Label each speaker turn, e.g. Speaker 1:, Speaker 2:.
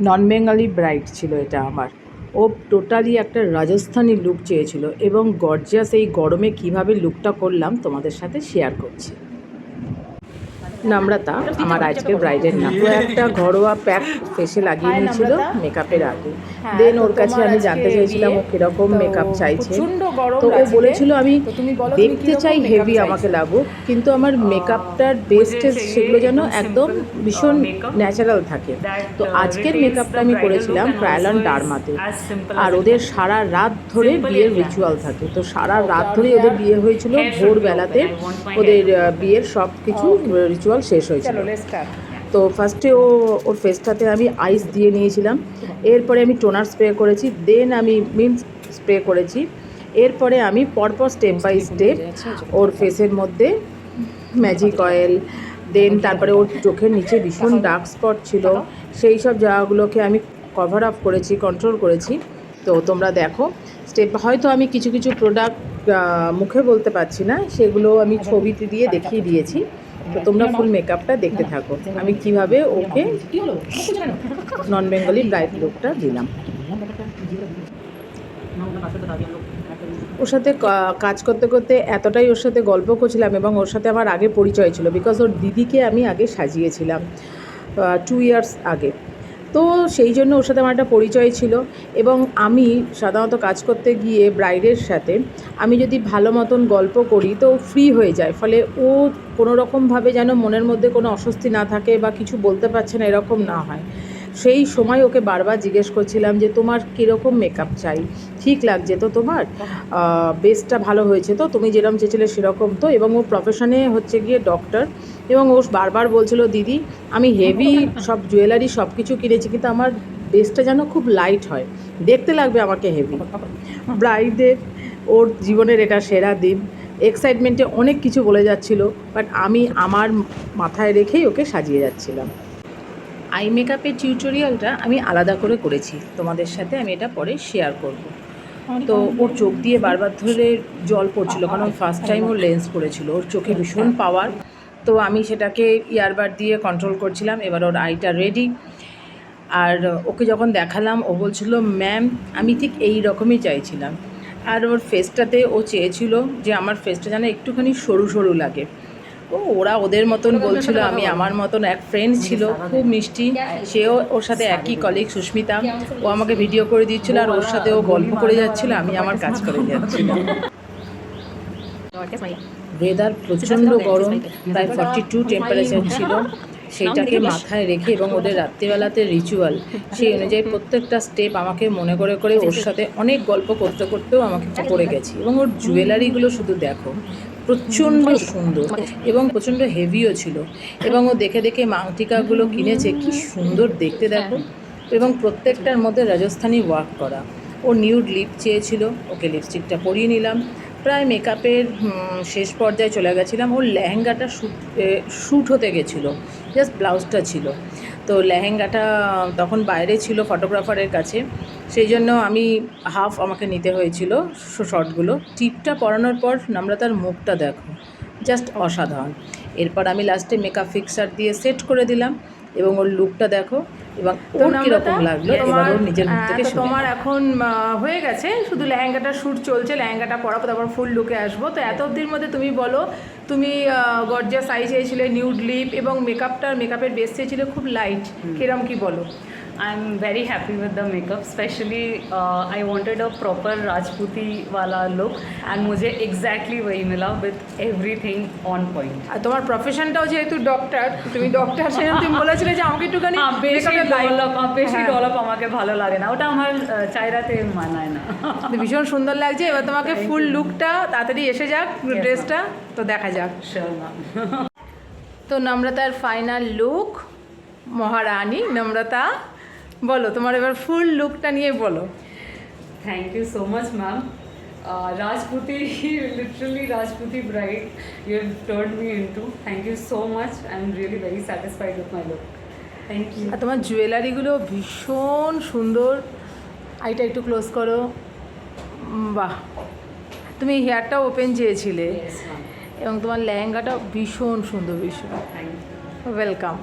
Speaker 1: নন Bengali bright ছিল এটা আমার। ও টোটালি একটা রাজস্থানি লুক চেয়েছিল এবং গর্জিয়াস এই গরমে কীভাবে লুকটা করলাম তোমাদের সাথে শেয়ার করছি। নম্রতা আমার আজকের ব্রাইডের নাম। ও একটা ঘরোয়া প্যাক ফেসে লাগিয়ে
Speaker 2: Hi,
Speaker 1: নিয়েছিল মেকআপের আগে।
Speaker 2: হ্যাঁ,
Speaker 1: দেন ওর কাছে আমি জানতে চাইছিলাম ও কীরকম মেকআপ চাইছে। তো ও বলেছিল আমি দেখতে চাই হেভি আমাকে লাগুক কিন্তু আমার মেকআপটার বেস্ট সেগুলো যেন একদম ভীষণ ন্যাচারাল থাকে। তো আজকের মেকআপটা আমি করেছিলাম ট্রায়াল ডারমাতে আর ওদের সারা রাত ধরে বিয়ের রিচুয়াল থাকে। তো সারা রাত ধরে ওদের বিয়ে হয়েছিল ভোরবেলাতে। ওদের বিয়ের সব কিছু রিচুয়াল শেষ হয়েছিল। তো ফার্স্টে ও ওর ফেসটাতে আমি আইস দিয়ে নিয়েছিলাম। এরপরে আমি টোনার স্প্রে করেছি দেন আমি মিন্ট স্প্রে করেছি। এরপরে আমি পরপর স্টেপ বাই স্টেপ ওর ফেসের মধ্যে ম্যাজিক অয়েল দেন তারপরে ওর চোখের নিচে ভীষণ ডার্ক স্পট ছিল। সেই সব জায়গাগুলোকে আমি কভার আপ করেছি কন্ট্রোল করেছি। তো তোমরা দেখো স্টেপ হয়তো আমি কিছু কিছু প্রোডাক্ট মুখে বলতে পারছি না সেগুলো আমি ছবিতে দিয়ে দেখিয়ে দিয়েছি। তো তোমরা ফুল মেকআপটা দেখতে থাকো। আমি কীভাবে ওকে নন বেঙ্গলি ব্রাইট লুকটা দিলাম। ওর সাথে কাজ করতে করতে এতটাই ওর সাথে গল্প করছিলাম এবং ওর সাথে আমার আগে পরিচয় ছিল বিকজ ওর দিদিকে আমি আগে সাজিয়েছিলাম টু ইয়ার্স আগে। তো সেই জন্য ওর সাথে আমার একটা পরিচয় ছিল এবং আমি সাধারণত কাজ করতে গিয়ে ব্রাইডের সাথে আমি যদি ভালো মতন গল্প করি তো ফ্রি হয়ে যায়। ফলে ও কোনো রকমভাবে যেন মনের মধ্যে কোনো অস্বস্তি না থাকে বা কিছু বলতে পারছে না, এরকম না হয়। সেই সময় ওকে বারবার জিজ্ঞেস করছিলাম যে, তোমার কীরকম মেকআপ চাই? ঠিক লাগছে তো তোমার। বেসটা ভালো হয়েছে তো। তুমি যেরকম চেয়েছিলে সেরকম তো। এবং ও প্রফেশনে হচ্ছে গিয়ে ডক্টর এবং ও বারবার বলছিল, দিদি, আমি হেভি সব জুয়েলারি সব কিছু কিনেছি, কিন্তু আমার বেসটা যেন খুব লাইট হয়। দেখতে লাগবে আমাকে হেভি ব্রাইডের ওর জীবনের এটা সেরা দিন। এক্সাইটমেন্টে অনেক কিছু বলে যাচ্ছিল বাট আমি আমার মাথায় রেখেই ওকে সাজিয়ে যাচ্ছিলাম। আই মেকআপের টিউটোরিয়ালটা আমি আলাদা করে করেছি। তোমাদের সাথে আমি এটা পরে শেয়ার করব। তো ওর চোখ দিয়ে বারবার ধরে জল পড়ছিল কারণ ফার্স্ট টাইম ওর লেন্স পড়েছিল ওর চোখে ভীষণ পাওয়ার তো আমি সেটাকে ইয়ারবার দিয়ে কন্ট্রোল করছিলাম এবার ওর আইটা রেডি আর ওকে যখন দেখালাম ও বলছিল ম্যাম আমি ঠিক এই রকমই চাইছিলাম। আর ওর ফেসটাতে ও চেয়েছিল যে আমার ফেসটা যেন একটুখানি সরু সরু লাগে। ও, ওরা ওদের মতন বলছিল, আমি আমার মতন এক ফ্রেন্ড ছিল, খুব মিষ্টি। সেও ওর সাথে একই কলিগ সুস্মিতা। ও আমাকে ভিডিও করে দিচ্ছিল আর ওর সাথে ও গল্প করে যাচ্ছিল, আমি আমার কাজ করে যাচ্ছিলাম ওয়েদার প্রচণ্ড গরম, প্রায় ফর্টি টু টেম্পারেচার ছিল। সেইটাকে মাথায় রেখে এবং ওদের রাত্রিবেলাতে রিচুয়াল সেই অনুযায়ী প্রত্যেকটা স্টেপ আমাকে মনে করে করে ওর সাথে অনেক গল্প করতে করতেও আমাকে করে গেছি। এবং ওর জুয়েলারিগুলো শুধু দেখো প্রচণ্ড সুন্দর এবং প্রচণ্ড হেভিও ছিল। এবং ও দেখে দেখে মাংটিকাগুলো কিনেছে কি সুন্দর দেখতে দেখো। এবং প্রত্যেকটার মধ্যে রাজস্থানি ওয়ার্ক করা। ও নিউড লিপ চেয়েছিল ওকে লিপস্টিকটা পরিয়ে নিলাম। প্রায় মেকআপের শেষ পর্যায়ে চলে গেছিলাম। ওর লেহেঙ্গাটা শ্যুট শ্যুট হতে গেছিল জাস্ট ব্লাউজটা ছিল। তো লেহেঙ্গাটা তখন বাইরে ছিল ফটোগ্রাফারের কাছে। সেই জন্য আমি হাফ আমাকে নিতে হয়েছিল শর্টগুলো। টিপটা পরানোর পর আমরা তার মুখটা দেখো। জাস্ট অসাধারণ। এরপর আমি লাস্টে মেকআপ ফিক্সার দিয়ে সেট করে দিলাম এবং ওর লুকটা দেখো। এবং ওর কীরকম লাগল? এবার
Speaker 2: তোমার
Speaker 1: ওর নিজের মুখ থেকে
Speaker 2: তোমার এখন হয়ে গেছে। শুধু লেহেঙ্গাটা শ্যুট চলছে লেহেঙ্গাটা পরাবো তারপর ফুল লুকে আসব। তো এত অবধির মধ্যে তুমি বলো তুমি গর্জা সাইজ চেয়েছিলে নিউড লিপ এবং মেকআপটার মেকআপের বেস চেয়েছিলে খুব লাইট কিরম কি বলো?
Speaker 3: I'm very happy with the makeup. Especially, uh, I wanted a proper Rajputi wala look, and मुझे exactly वही मिला with everything on point.
Speaker 2: আর তোমার প্রফেশনটাও যেহেতু ডক্টর তুমি ডক্টর সেজন্য তুমি বলেছিলে যে আমাকে একটুখানি
Speaker 3: হ্যাঁ বেশি
Speaker 2: makeup-এর light-
Speaker 3: ডলপ বেশি
Speaker 2: হ্যাঁ।
Speaker 3: ডলপ আমাকে ভালো লাগে না ওটা আমার আহ, চাইরাতে মানায় না
Speaker 2: তো ভীষণ সুন্দর লাগছে এবার তোমাকে
Speaker 3: Thank
Speaker 2: ফুল
Speaker 3: you.
Speaker 2: লুকটা তাড়াতাড়ি এসে যাক
Speaker 3: Yes,
Speaker 2: ড্রেসটা তো দেখা যাক
Speaker 3: Sure, ma'am.
Speaker 2: তো নম্রতার ফাইনাল লুক মহারানী নম্রতা বলো তোমার এবার ফুল লুকটা নিয়ে বলো।
Speaker 3: Thank you so much ma'am Rajputi literally Rajputi bright you turn me into thank you so much I am really very satisfied with my look thank you
Speaker 2: আর তোমার জুয়েলারিগুলো ভীষণ সুন্দর। আইটা একটু ক্লোজ করো। বাহ। তুমি হেয়ারটা ওপেন চেয়েছিলে। এবং তোমার লেহেঙ্গাটা ভীষণ সুন্দর ভীষণ। ওয়েলকাম